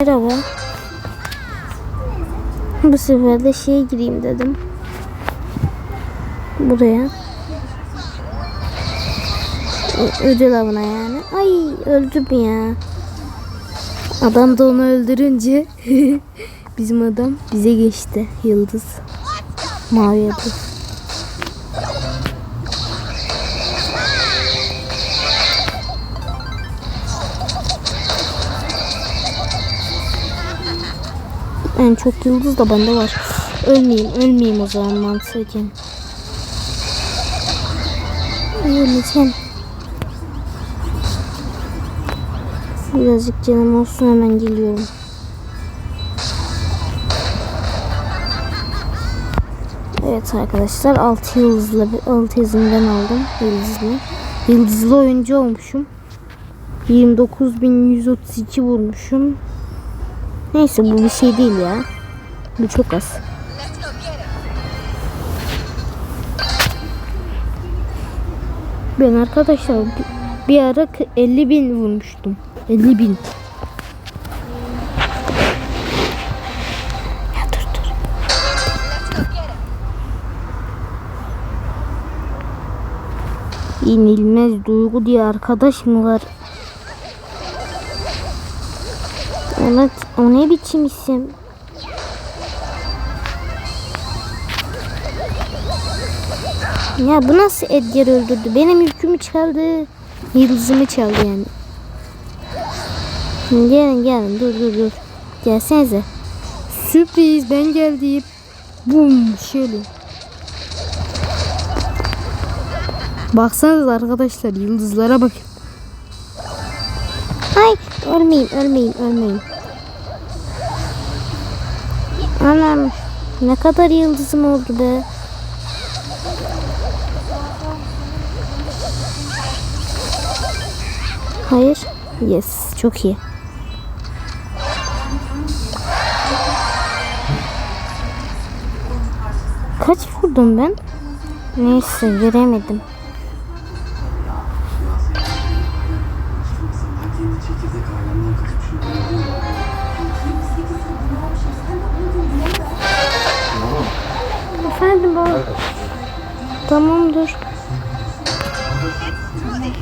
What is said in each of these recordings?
Merhaba. Bu sefer de şeye gireyim dedim. Buraya. Ödül avına yani. Ay öldüm ya. Adam da onu öldürünce bizim adam bize geçti. Yıldız. Mavi yıldız. En çok yıldız da bende var. Ölmeyeyim, ölmeyeyim o zaman mantıken. Öleceğim. Birazcık canım olsun hemen geliyorum. Evet arkadaşlar 6 yıldızlı 6 yıldızından aldım yıldızlı. Yıldızlı oyuncu olmuşum. 29.132 vurmuşum. Neyse bu bir şey değil ya. Bu çok az. Ben arkadaşlar bir- ara 50 bin vurmuştum. 50 bin. Dur dur. İnilmez duygu diye arkadaş mı var? Evet, o ne biçim isim? Ya bu nasıl Edgar öldürdü? Benim yükümü çaldı. Yıldızımı çaldı yani. Gelin gelin dur dur dur. Gelsenize. Sürpriz ben geldim. Bum şöyle. Baksanız arkadaşlar yıldızlara bakın. Ay ölmeyeyim ölmeyeyim ölmeyeyim. Anam ne kadar yıldızım oldu be. Hayır. Yes. Çok iyi. Kaç vurdum ben? Neyse göremedim. Efendim baba. Tamamdır. Bling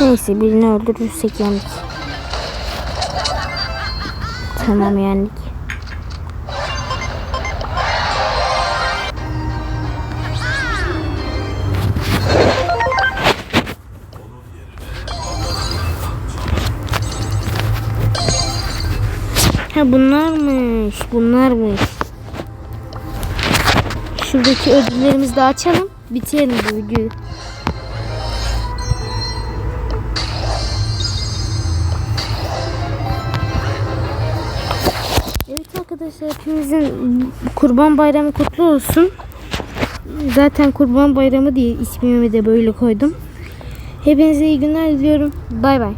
Neyse birini öldürürsek yendik. Tamam yendik. Ha bunlarmış, bunlarmış. Şuradaki ödüllerimizi de açalım. Bitirelim bu videoyu. Arkadaşlar hepimizin kurban bayramı kutlu olsun. Zaten kurban bayramı diye ismimi de böyle koydum. Hepinize iyi günler diliyorum. Bay bay.